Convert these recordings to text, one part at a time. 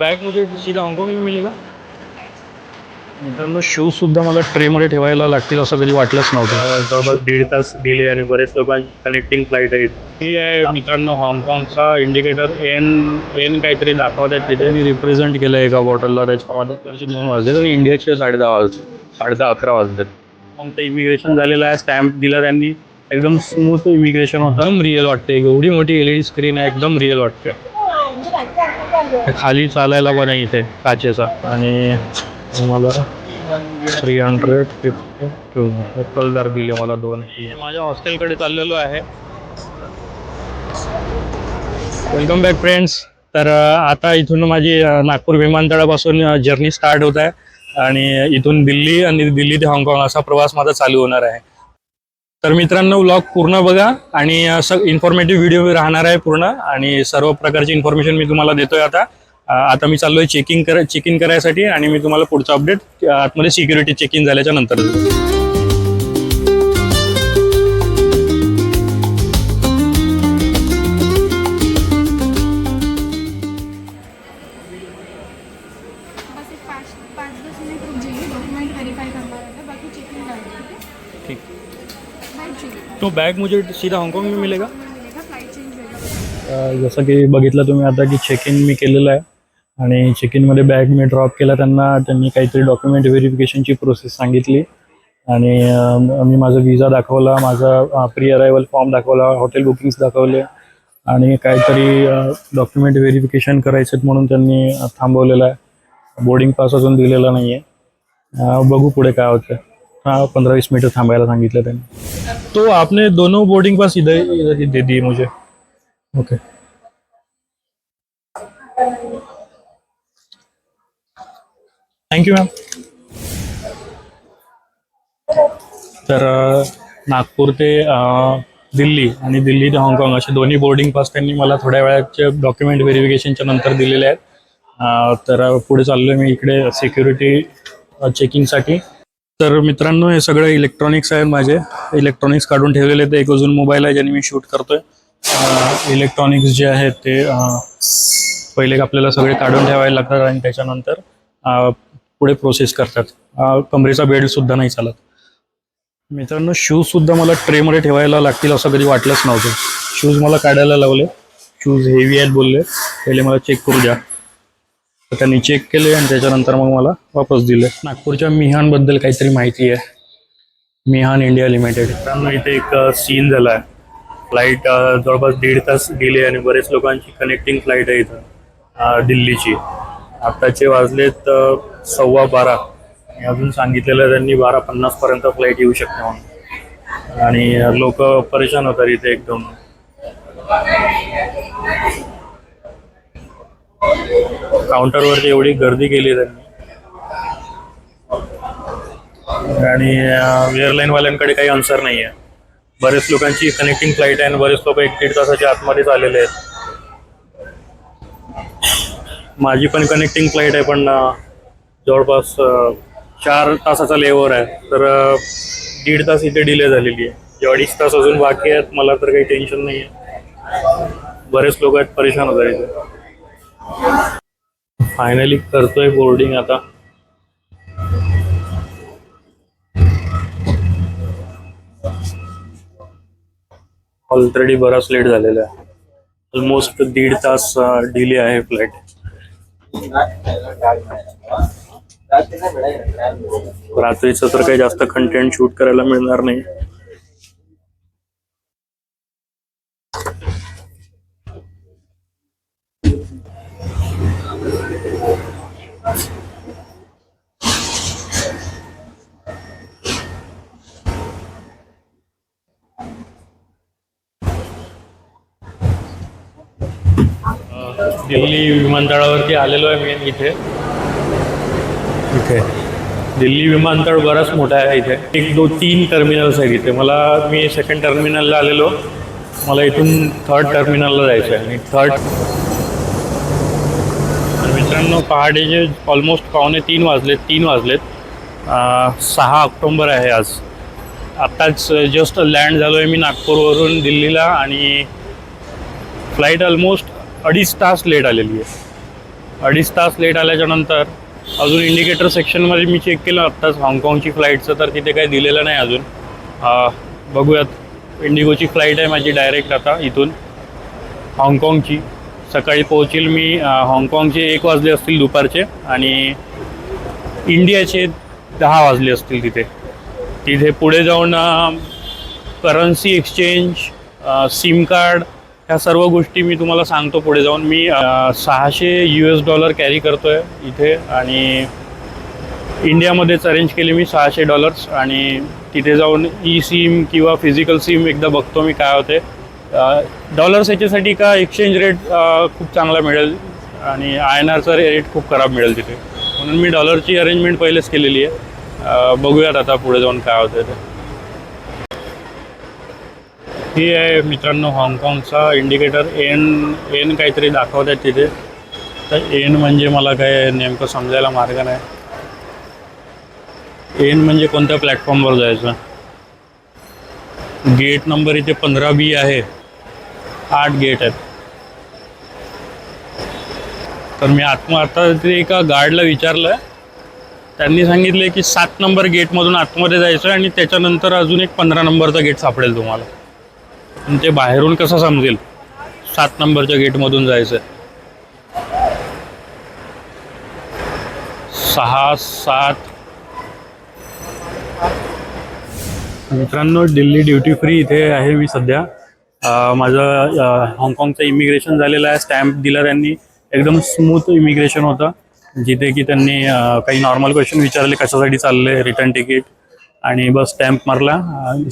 Bag मुझे सीधा Hong Kong में मिलेगा? मित्रांनो शूज सुद्धा मला ट्रेमध्ये ठेवायला लागतील असं कधी वाटलंच नव्हतं. जवळपास दीड तास डिले आणि बरेच लोकांची कनेक्टिंग फ्लाईट आहेत. ही आहे मित्रांनो हाँगकाँगचा इंडिकेटर एन एन काहीतरी दाखवत आहेत तिथे. मी रिप्रेझेंट केलं एका बॉटलला त्याच्यामध्ये त्याचे दोन वाजले. आणि इंडियाचे साडे दहा वाजले साडे दहा अकरा वाजले. मग ते इमिग्रेशन झालेलं आहे स्टॅम्प दिला त्यांनी. एकदम स्मूथ इमिग्रेशन होतं. एकदम रिअल वाटते एवढी मोठी एल ई डी स्क्रीन आहे एकदम रिअल वाटते खाली चालायला पण आहे इथे काचेचा. आणि मला थ्री हंड्रेड फिफ्टी टू कलदार दिले मला दोन. माझ्या हॉस्टेलकडे चाललेलो आहे. वेलकम बॅक फ्रेंड्स तर आता इथून माझी नागपूर विमानतळापासून जर्नी स्टार्ट होत आहे. आणि इथून दिल्ली आणि दिल्ली ते हाँगकाँग असा प्रवास माझा चालू होणार आहे. तर मित्रांनो व्लॉग पूर्ण बघा आणि स इन्फॉर्मेटिव्ह व्हिडिओ राहणार आहे पूर्ण आणि सर्व प्रकारची इन्फॉर्मेशन मी तुम्हाला देतोय आता. आता मी चाललोय चेकिंग कर चेक इन करायसाठी आणि मी तुम्हाला पुढचं अपडेट आतमध्ये सिक्युरिटी चेक इन झाल्याच्यानंतर. तो बॅग मुझे सीधा हाँगकाँग में मिलेगा? जसं की बघितलं तुम्ही आता की चेक इन मी केलेलं आहे. आणि चेक इनमध्ये बॅग मी ड्रॉप केला त्यांना त्यांनी काहीतरी डॉक्युमेंट व्हेरिफिकेशनची प्रोसेस सांगितली. आणि मी माझा विजा दाखवला माझा प्री अरायवल फॉर्म दाखवला हॉटेल बुकिंग्स दाखवले. आणि काहीतरी डॉक्युमेंट व्हेरिफिकेशन करायचं म्हणून त्यांनी थांबवलेलं आहे. बोर्डिंग पास अजून दिलेला नाही आहे बघू पुढे काय होतं हां पंधरा वीस मिनटं थांबायला सांगितलं त्यांनी. तो आपने दोनों बोर्डिंग पास इधर इधर ही दे दिए मुझे। ओके थँक्यू मॅम तर नागपूर ते दिल्ली आणि दिल्ली ते हाँगकाँग असे दोन्ही बोर्डिंग पास त्यांनी मला थोड्या वेळाचे डॉक्युमेंट व्हेरिफिकेशनच्या नंतर दिलेले आहेत. तर पुढे चाललो मी इकडे सिक्युरिटी चेकिंगसाठी तर मित्रांनो हे सगळं इलेक्ट्रॉनिक्स आहेत माझे. इलेक्ट्रॉनिक्स काढून ठेवलेले आहेत. एक अजून मोबाईल आहे ज्याने मी शूट करतोय. इलेक्ट्रॉनिक्स जे आहेत ते पहिले आपल्याला सगळे काढून ठेवायला लागतात आणि त्याच्यानंतर पुढे प्रोसेस करतात. कमरेचा बेड सुद्धा नाही चालत. मित्रांनो शूज सुद्धा मला ट्रेमध्ये ठेवायला लागतील असं कधी वाटलंच नव्हतं. शूज मला काढायला लावले. शूज हेवी आहेत बोलले. पहिले मला चेक करू द्या. तर त्यांनी चेक केले आणि त्याच्यानंतर मग मला वापस दिले. नागपूरच्या मिहानबद्दल काहीतरी माहिती आहे. Mihan India limited. मित्रांनो इथे एक सीन झाला आहे फ्लाईट जवळपास दीड तास डिले आणि बरेच लोकांची कनेक्टिंग फ्लाईट आहे इथं दिल्लीची. आत्ताचे वाजलेत तर सव्वा बारा. अजून सांगितलेलं त्यांनी बारा पन्नास पर्यंत फ्लाईट येऊ शकते म्हणून. आणि लोक परेशान होतात इथे एकदम. काउंटरवरती एवढी गर्दी केली त्यांनी. आणि एअरलाईनवाल्यांकडे काही आन्सर नाही आहे. बरेच लोकांची कनेक्टिंग फ्लाईट आहे आणि बरेच लोक एक दीड तासाच्या आतमध्येच आलेले आहेत. माझी पण कनेक्टिंग फ्लाईट आहे पण जवळपास चार तासाचा लेवर आहे. तर दीड तास इथे डिले झालेली आहे. जे अडीच तास अजून बाकी आहेत मला तर काही टेन्शन नाही आहे बरेच लोक आहेत परेशान होतात इथे. फायनली करतोय बोर्डिंग आता. ऑलरेडी बराच लेट झालेला आहे. ऑलमोस्ट दीड तास डिले आहे फ्लाईट रात्रीचं तर काही जास्त कंटेंट शूट करायला मिळणार नाही. दिल्ली विमानतळावरती आलेलो आहे मी इथे. इथे. दिल्ली विमानतळ बराच मोठा आहे इथे. एक दोन तीन टर्मिनल्स आहेत इथे. मला मी सेकंड टर्मिनलला आलेलो. मला इथून थर्ड टर्मिनलला जायचं आहे आणि थर्ड मित्रांनो पहाटेचे ऑलमोस्ट पावणे तीन वाजलेत तीन वाजलेत. सहा ऑक्टोंबर आहे आज. आत्ताच जस्ट लँड झालो आहे मी नागपूरवरून दिल्लीला आणि फ्लाईट ऑलमोस्ट अडीच तास लेट आलेली आहे. अडीच तास लेट आल्याच्यानंतर अजून इंडिकेटर सेक्शनमध्ये मी चेक केलं आत्ताच हाँगकाँगची फ्लाईटचं तर तिथे काही दिलेलं नाही अजून. बघूयात. इंडिगोची फ्लाईट आहे माझी डायरेक्ट आता इथून हाँगकाँगची. सकाळी पोहोचेल मी हाँगकाँगचे एक वाजले असतील दुपारचे आणि इंडियाचे दहा वाजले असतील तिथे. तिथे पुढे जाऊन करन्सी एक्सचेंज सिम कार्ड ह्या सर्व गोष्टी मी तुम्हाला सांगतो पुढे जाऊन. मी सहाशे यू एस डॉलर कॅरी करतो आहे इथे आणि इंडियामध्येच अरेंज केले मी सहाशे डॉलर्स आणि तिथे जाऊन ई सिम किंवा फिजिकल सिम एकदा बघतो मी काय होते डॉलर्स याच्यासाठी का एक्सचेंज रेट खूप चांगला मिळेल आणि आय एन आरचा रेट खूप खराब मिळेल तिथे. म्हणून मी डॉलरची अरेंजमेंट पहिलेच केलेली आहे. बघूयात आता पुढे जाऊन काय होतं ते. ही आहे मित्रांनो हाँगकाँगचा इंडिकेटर एन एन काहीतरी दाखवत आहेत तिथे. तर एन म्हणजे मला काय नेमकं समजायला मार्ग नाही. एन म्हणजे कोणत्या प्लॅटफॉर्मवर जायचं? गेट नंबर इथे पंधरा बी आहे. आठ गेट आहेत. तर मी आत्म आता तिथे एका गार्डला विचारलं. त्यांनी सांगितले की सात नंबर गेटमधून आतमध्ये जायचं आणि त्याच्यानंतर अजून एक पंधरा नंबरचा गेट सापडेल तुम्हाला. ते बाहेरून कसं समजेल? सात नंबरच्या गेटमधून जायचं. सहा सात. मित्रांनो दिल्ली ड्युटी फ्री इथे आहे मी सध्या. माझं हाँगकाँगचं इमिग्रेशन झालेलं आहे. स्टॅम्प दिला त्यांनी एकदम स्मूथ इमिग्रेशन होतं. जिथे की त्यांनी काही नॉर्मल क्वेश्चन विचारले कशासाठी चालले रिटर्न तिकीट आणि बस स्टॅम्प मारला.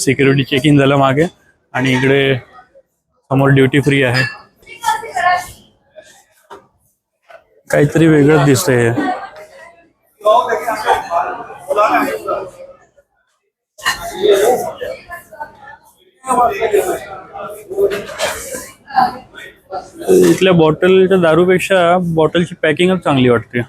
सिक्युरिटी चेक इन झालं मागे. आणि इकडे समोर ड्युटी फ्री आहे. काहीतरी वेगळंच दिसतंय इथल्या बॉटलच्या दारूपेक्षा बॉटलची पॅकिंगच चांगली वाटते.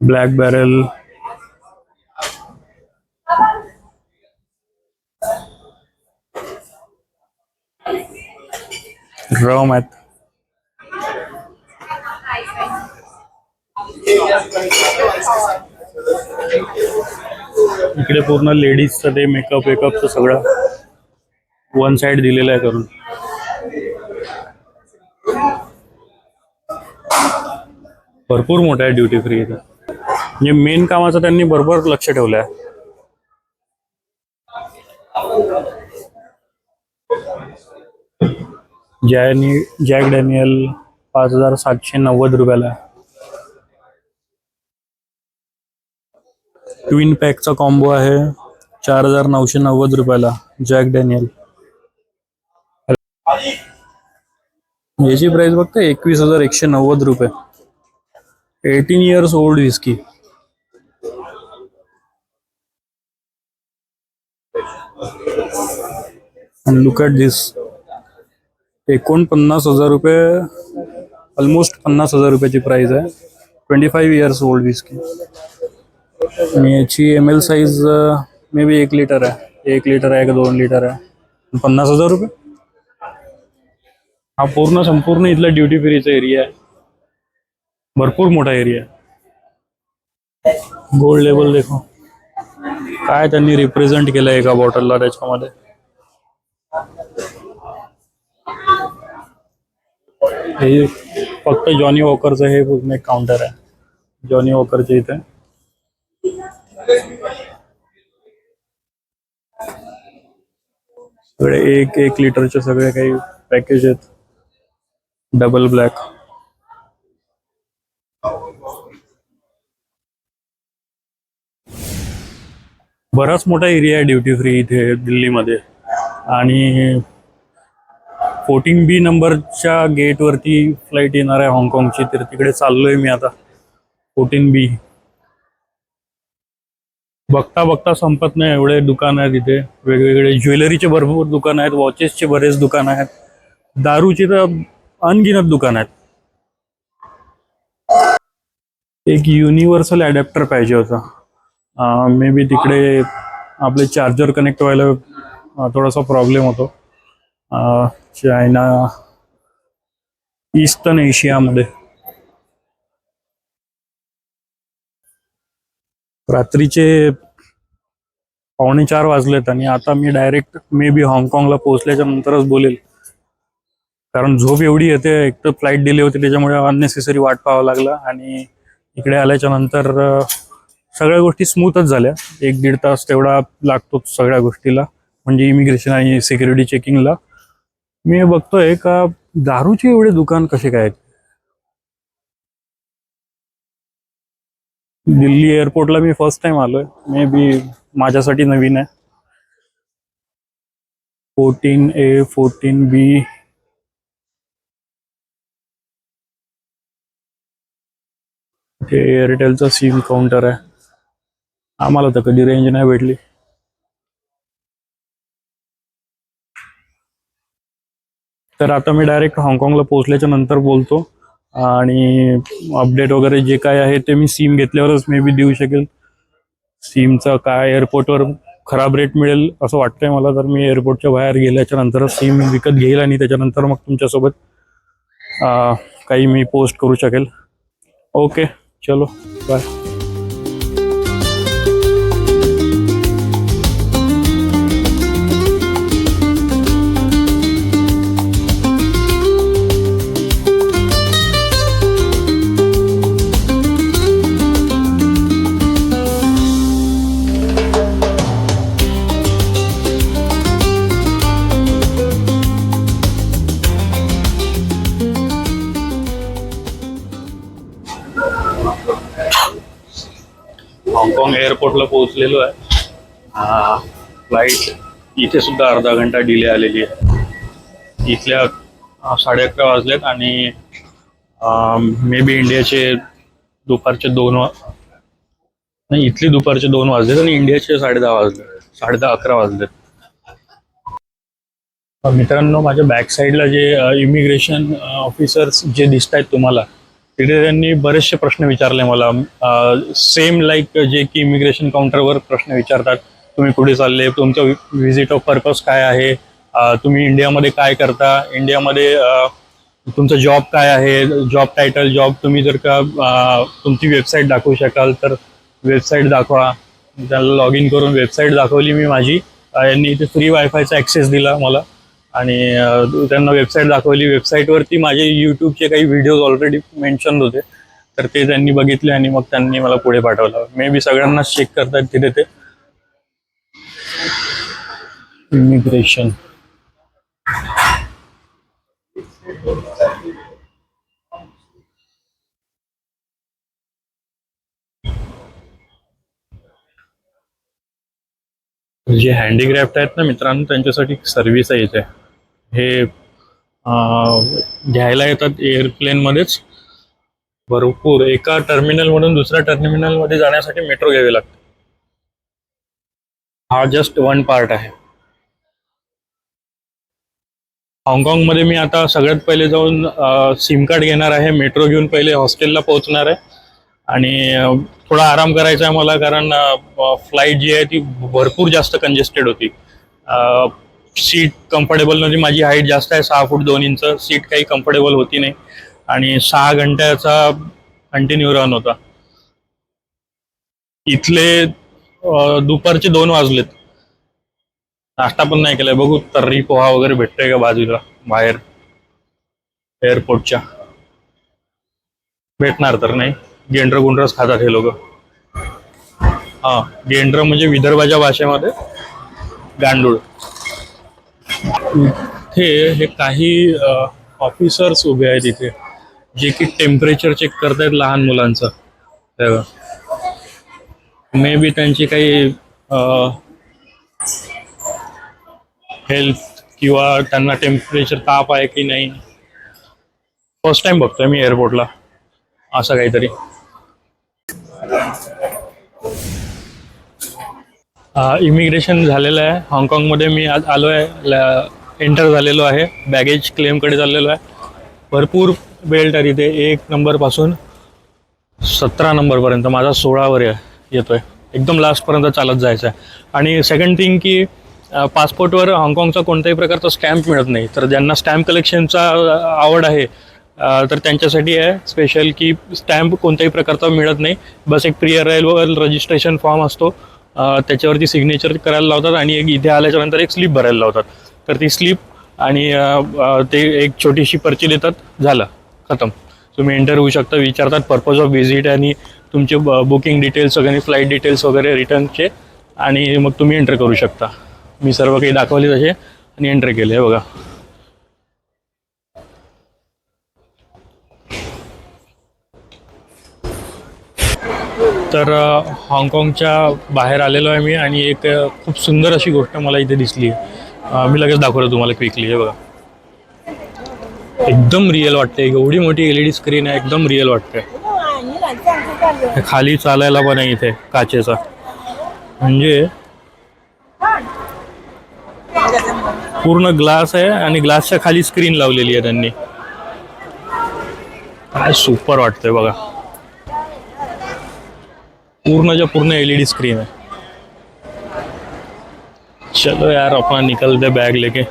ब्लॅक बॅरल रम आहेत इकडे पूर्ण लेडीजचं ते मेकअप वेकअपचं सगळं. वन साइड दिलेलं आहे करून. भरपूर मोठा आहे ड्युटी फ्री इथं. म्हणजे मेन कामाचं त्यांनी बरोबर लक्ष ठेवलं आहे जॅनी जॅक डॅनियल पाच हजार सातशे नव्वद रुपयाला. ट्विन पॅकचा कॉम्बो आहे चार हजार नऊशे नव्वद रुपयाला जॅक डॅनियल. याची प्राइस बघता एकवीस हजार एकशे नव्वद रुपये. Eighteen years old whisky look at this एकोणपन्नास हजार रुपये ऑलमोस्ट पन्नास हजार रुपयाची प्राईज आहे. Twenty five years old whisky आणि याची M L size may be एक लिटर आहे. एक लिटर आहे का दोन लिटर आहे. पन्नास हजार रुपये. हा पूर्ण संपूर्ण इथला ड्युटी फ्रीचा एरिया आहे. भरपूर मोठा एरिया आहे. गोल्ड लेवल देखो. काय त्यांनी रिप्रेझेंट केलं एका बॉटलला त्याच्यामध्ये? हे फक्त जॉनी वॉकरचं हे पूर्ण एक काउंटर आहे. जॉनी वॉकरच्या इथे. सगळे एक एक लिटरचे सगळे काही पॅकेज आहेत. डबल ब्लॅक बराच मोठा एरिया आहे ड्युटी फ्री इथे दिल्लीमध्ये. आणि फोर्टीन बी नंबरच्या गेटवरती फ्लाईट येणार आहे हाँगकाँगची. तर तिकडे चाललोय मी आता. Fourteen B. बघता बघता संपत नाही. एवढे दुकान आहेत इथे. वेगवेगळे ज्वेलरीचे भरपूर दुकान आहेत. वॉचेसचे बरेच दुकान आहेत. दारूची तर अनगिनत दुकान आहेत. एक युनिव्हर्सल ॲडॅप्टर पाहिजे होता. मे बी तिकडे आपले चार्जर कनेक्ट व्हायला थोडासा प्रॉब्लेम होतो. चायना ईस्टर्न एशियामध्ये रात्रीचे पावणे चार वाजलेत आणि आता मी डायरेक्ट मे बी हाँगकाँगला पोहोचल्याच्या नंतरच बोलेल. कारण झोप एवढी येते एक तर फ्लाईट डिले होती त्याच्यामुळे अननेसेसरी वाट पाहावं लागलं आणि इकडे आल्याच्यानंतर सगळ्या गोष्टी स्मूथच झाल्या. एक दीड तास तेवढा लागतोच सगळ्या गोष्टीला. म्हणजे इमिग्रेशन आणि सिक्युरिटी चेकिंगला मी बघतोय का दारूचे एवढे दुकान कसे काय आहेत? दिल्ली एअरपोर्टला मी फर्स्ट टाइम आलोय. मे बी माझ्यासाठी नवीन आहे. फोर्टीन ए फोर्टीन बी एअरटेलचा एअरटेलचं सिम काउंटर आहे. आम्हाला तर कधी रेंज नाही भेटली. तर आता मी डायरेक्ट हाँगकाँगला पोहोचल्याच्या नंतर बोलतो. आणि अपडेट वगैरे जे काय आहे ते मी सिम घेतल्यावरच मे बी देऊ शकेल. सिमचा काय एअरपोर्टवर खराब रेट मिळेल असं वाटतंय मला. तर मी एअरपोर्टच्या बाहेर गेल्याच्या नंतरच सिम विकत घेईल आणि त्याच्यानंतर मग तुमच्यासोबत काही मी पोस्ट करू शकेल. ओके चलो बाय एअरपोर्टला पोहोचलेलो आहे. फ्लाईट इथे सुद्धा अर्धा घंटा डिले आलेली आहे. इथल्या साडे अकरा वाजलेत आणि मे बी इंडियाचे दुपारचे दोन नाही इथली दुपारचे दोन वाजलेत आणि इंडियाचे साडे दहा वाजले साडे दहा अकरा वाजलेत. मित्रांनो माझ्या बॅक साईडला जे इमिग्रेशन ऑफिसर्स जे दिसत आहेत तुम्हाला तिथे त्यांनी बरेचसे प्रश्न विचारले मला. सेम लाईक जे की इमिग्रेशन काउंटरवर प्रश्न विचारतात तुम्ही कुठे चालले? तुमचं व्हिजिट ऑफ पर्पज काय आहे? तुम्ही इंडियामध्ये काय करता? इंडियामध्ये तुमचा तुमचं जॉब काय आहे? जॉब टायटल जॉब तुम्ही जर का तुमची वेबसाईट दाखवू शकाल तर वेबसाईट दाखवा. त्याला लॉग इन करून वेबसाईट दाखवली मी माझी. यांनी इथे फ्री वायफायचा ॲक्सेस दिला मला. आणि त्यांना वेबसाईट दाखवली. वेबसाईटवरती माझे यूट्यूबचे काही व्हिडिओज ऑलरेडी मेन्शन होते. तर ते त्यांनी बघितले आणि मग त्यांनी मला पुढे पाठवलं. मे बी सगळ्यांनाच चेक करतात तिथे ते. इमिग्रेशन जे हँडीक्राफ्ट आहेत ना मित्रांनो त्यांच्यासाठी सर्व्हिस आहे इथे. हे घ्यायला येतात एअरप्लेनमध्येच भरपूर. एका टर्मिनलमधून दुसऱ्या टर्मिनलमध्ये जाण्यासाठी मेट्रो घ्यावी लागते. हा जस्ट वन पार्ट आहे. हाँगकाँगमध्ये मी आता सगळ्यात पहिले जाऊन सिम कार्ड घेणार आहे. मेट्रो घेऊन पहिले हॉस्टेलला पोहोचणार आहे. आणि थोडा आराम करायचा आहे मला कारण फ्लाईट जी आहे ती भरपूर जास्त कंजेस्टेड होती. सीट कम्फर्टेबल म्हणजे नव्हती माझी हाईट जास्त आहे सहा फूट दोन इंच. सीट काही कम्फर्टेबल होती नाही. आणि सहा घंट्याचा कंटिन्यू रन होता. इथले दुपारचे दोन वाजलेत. नाश्ता पण नाही केलाय. बघू तर्री पोहा वगैरे भेटतोय का बाजूला? बाहेर. एअरपोर्टच्या भेटणार तर नाही. गेंड्र गुंड्रच खातात हे लोक. हा गेंड्र म्हणजे विदर्भाच्या भाषेमध्ये गांडूळ. इथे हे काही ऑफिसर्स उभे आहेत इथे जे की टेम्परेचर चेक करतायत लहान मुलांचं. मे बी त्यांची काही हेल्थ किंवा त्यांना टेम्परेचर ताप आहे की नाही. फर्स्ट टाइम बघतोय मी एअरपोर्टला असं काहीतरी. इमिग्रेशन झालेलं आहे. हाँगकाँगमध्ये मी आज आलो आहे एंटर झालेलो आहे. बॅगेज क्लेमकडे चाललेलो आहे. भरपूर बेल्ट आहे तिथे एक नंबरपासून सतरा नंबरपर्यंत माझा सोळावर येतो आहे एकदम लास्टपर्यंत चालत जायचं आहे आणि सेकंड थिंग की पासपोर्टवर हाँगकाँगचा कोणत्याही प्रकारचा स्टॅम्प मिळत नाही. तर ज्यांना स्टॅम्प कलेक्शनचा आवड आहे तर त्यांच्यासाठी आहे. स्पेशल की स्टॅम्प कोणत्याही प्रकारचा मिळत नाही. बस एक प्री रेलवर रजिस्ट्रेशन फॉर्म असतो. त्याच्यावरती सिग्नेचर करायला लावतात आणि एक इथे आल्याच्यानंतर एक स्लिप भरायला लावतात. तर ती स्लिप आणि ते एक छोटीशी पर्ची देतात. झालं. खतम. तुम्ही एंटर होऊ शकता. विचारतात पर्पज ऑफ व्हिजिट आणि तुमचे बुकिंग डिटेल्स वगैरे फ्लाईट डिटेल्स वगैरे रिटर्नचे. आणि मग तुम्ही एंटर करू शकता. मी सर्व काही दाखवले तसे आणि एंटर केले. बघा. तर हाँगकाँगच्या बाहेर आलेलो आहे मी आणि एक खूप सुंदर अशी गोष्ट मला इथे दिसली आहे. मी लगेच दाखवलं तुम्हाला क्विकली हे बघा. एकदम रिअल वाटते एवढी मोठी एलईडी स्क्रीन आहे एकदम रिअल वाटते खाली चालायला पण आहे इथे काचेचा. म्हणजे पूर्ण ग्लास आहे आणि ग्लासच्या खाली स्क्रीन लावलेली आहे त्यांनी. काय सुपर वाटतंय बघा. पूर्णच्या पूर्ण एल ई डी स्क्रीन आहे चलो यार अपना निकलते बैग लेके।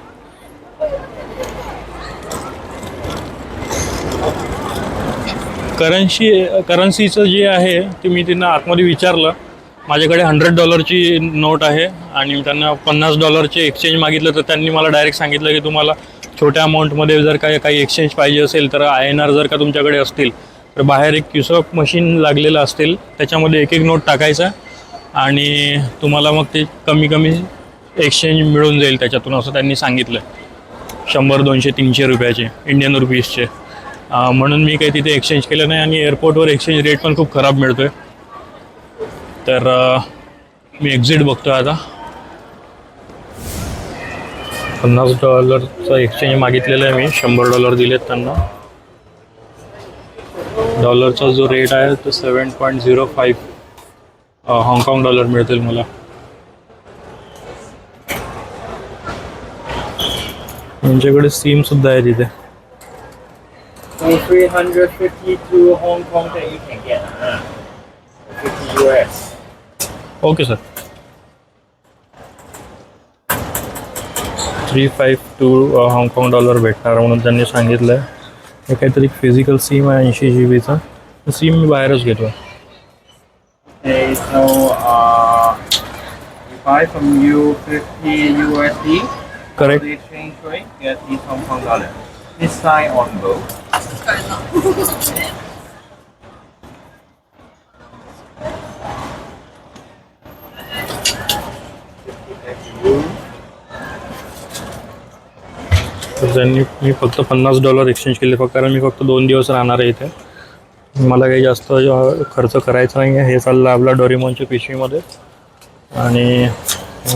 करन्सी करन्सीचं जे आहे ते मी त्यांना आतमध्ये विचारलं. माझ्याकडे हंड्रेड डॉलरची नोट आहे आणि त्यांना पन्नास डॉलरचे एक्सचेंज मागितलं तर त्यांनी मला डायरेक्ट सांगितलं की तुम्हाला छोट्या अमाऊंटमध्ये जर काही काही एक्सचेंज पाहिजे असेल तर आय एन आर जर का तुमच्याकडे असतील तर बाहेर एक क्युसॉक मशीन लागलेलं असतील त्याच्यामध्ये एक एक नोट टाकायचा आणि तुम्हाला मग ते कमी कमी एक्सचेंज मिळून जाईल त्याच्यातून असं त्यांनी सांगितलं. शंभर दोनशे तीनशे रुपयाचे इंडियन रुपीजचे म्हणून मी काही तिथे एक्सचेंज केलं नाही आणि एअरपोर्टवर एक्सचेंज रेट पण खूप खराब मिळतो आहे तर मी एक्झिट बघतो आता. पन्नास डॉलरचं एक्सचेंज मागितलेलं आहे मी. शंभर डॉलर दिलेत त्यांना. डॉलरचा जो रेट आहे तो सेवन पॉईंट झिरो फाईव्ह हाँगकाँग डॉलर मिळतील मला यांच्याकडे सिम सुद्धा आहे तिथे So 350 to Hong Kong that you can get. Uh, 50 US. Okay sir three five two हाँगकाँग डॉलर भेटणार म्हणून त्यांनी सांगितलं आहे हे काहीतरी फिजिकल सिम आहे ऐंशी जी बीचा सिम मी बाहेरच घेतो Okay, तर त्यांनी मी फक्त पन्नास डॉलर एक्सचेंज केले फक्त कारण मी फक्त दोन दिवस राहणार आहे इथे. मला काही जास्त खर्च करायचा नाही आहे हे चाललं आपल्या डोरेमॉनच्या पिशवीमध्ये. आणि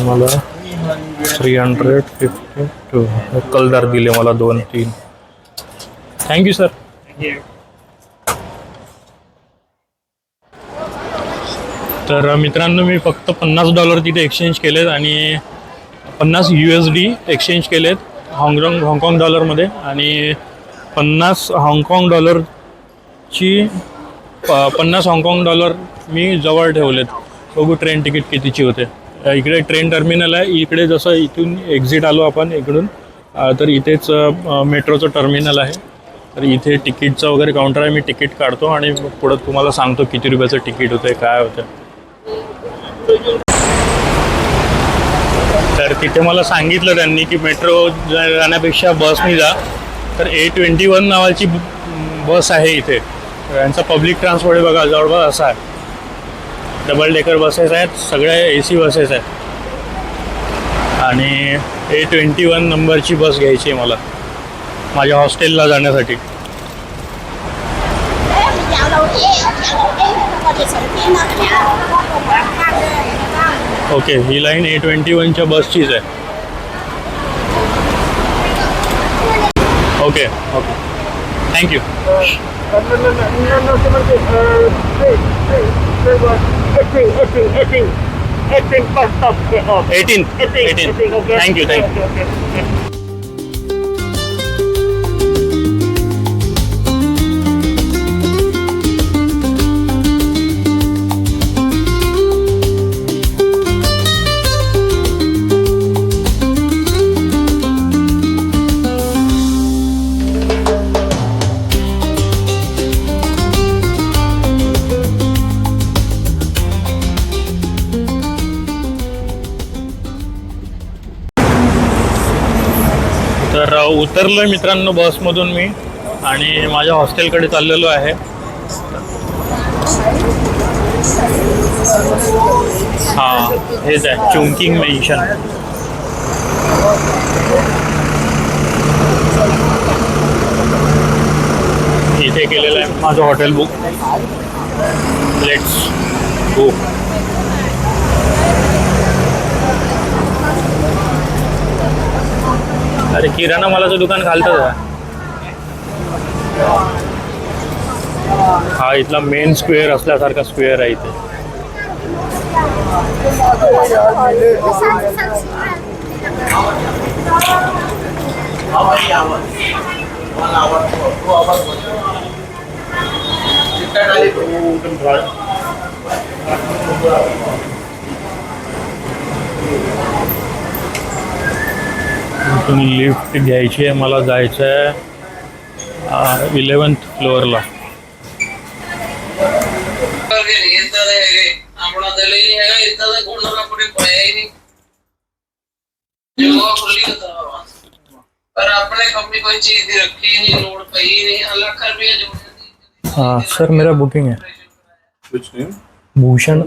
मला थ्री हंड्रेड फिफ्टी टू कलदार दिले मला दोन तीन. Thank you sir. तर मित्रांनो मी फक्त पन्नास डॉलर तिथे एक्सचेंज केलेत आणि पन्नास यू एस डी एक्सचेंज केलेत. हाँगकाँग हाँगकाँग डॉलरमध्ये आणि पन्नास हाँगकाँग डॉलरची प पन्नास हाँगकाँग डॉलर मी जवळ ठेवलेत. बघू ट्रेन तिकीट कितीची होते. इकडे ट्रेन टर्मिनल आहे. इकडे जसं इथून एक्झिट आलो आपण इकडून तर इथेच मेट्रोचं टर्मिनल आहे. तर इथे तिकीटचं वगैरे काउंटर आहे. मी तिकीट काढतो आणि पुढं तुम्हाला सांगतो किती रुपयाचं तिकीट होतं काय होतं तर तिथे मला सांगितलं त्यांनी की मेट्रो जाण्यापेक्षा बसनी जा. तर ए ट्वेंटी वन नावाची बस आहे इथे. तर यांचा पब्लिक ट्रान्सपोर्ट बघा जवळपास असा आहे. डबल डेकर बसेस आहेत सगळ्या ए सी बसेस आहेत. आणि ए ट्वेंटी वन नंबरची बस घ्यायची आहे मला. माझ्या हॉस्टेलला जाण्यासाठी. ओके ही लाईन ए ट्वेंटी वनच्या बसचीच आहे. Okay okay. Thank you eighteen eighteen thank you thank you तर उतरलोय मित्रांनो बसमधून मी आणि माझ्या हॉस्टेलकडे चाललेलो आहे. हा हेच आहे चुंकिंग मेन्शन. इथे केलेलं आहे माझं हॉटेल बुक. लेट्स गो अरे किराणा मालाचं दुकान खालतच आहे. हा इथला मेन स्क्वेअर असल्यासारखा स्क्वेअर आहे इथे. इथून लिफ्ट घ्यायची आहे मला जायचं आहे इलेवन्थ फ्लोअरला हाँ सर मेरा बुकिंग है। भूषण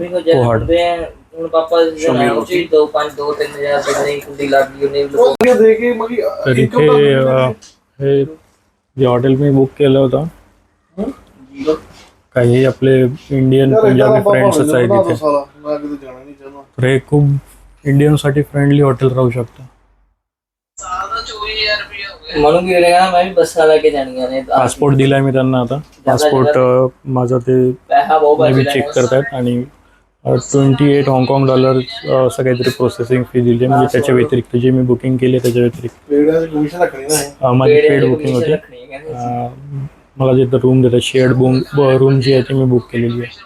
हे जे हॉटेल मी बुक केलं होतं काही आपले इंडियन पंजाबी फ्रेंड्सच आहेत तिथे तर हे खूप इंडियनसाठी फ्रेंडली हॉटेल राहू शकतं म्हणून गेले ना मी की पासपोर्ट दिलाय मी त्यांना आता पासपोर्ट माझा ते चेक करतायत आणि ट्वेंटी एट हाँगकाँग डॉलर असं काहीतरी प्रोसेसिंग फी दिली. आहे. म्हणजे त्याच्या व्यतिरिक्त जे मी बुकिंग केली आहे त्याच्या व्यतिरिक्त. माझी पेड बुकिंग होती. मला जिथं रूम देतात शेअर्ड बूम रूम जी आहे ती मी बुक केलेली आहे.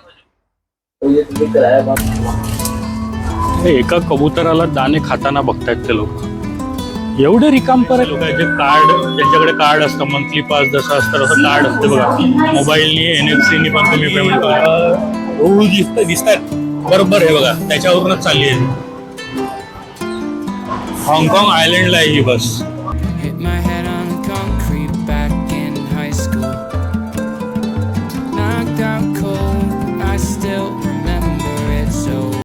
हे एका कबुतराला दाणे खाताना बघतायत ते लोक. एवढे रिकामपर लोक आहेत जे कार्ड ज्यांच्याकडे कार्ड असतं मंथली पास जसं असतं तसं कार्ड असतं बघा. मोबाईलनी एन एफ सीनी पण तुम्ही पेमेंट करा. दिसत दिसतात बरोबर हे बघा त्याच्यावरूनच चालली आहे. हाँगकाँग आयलंडला आहे ही बस.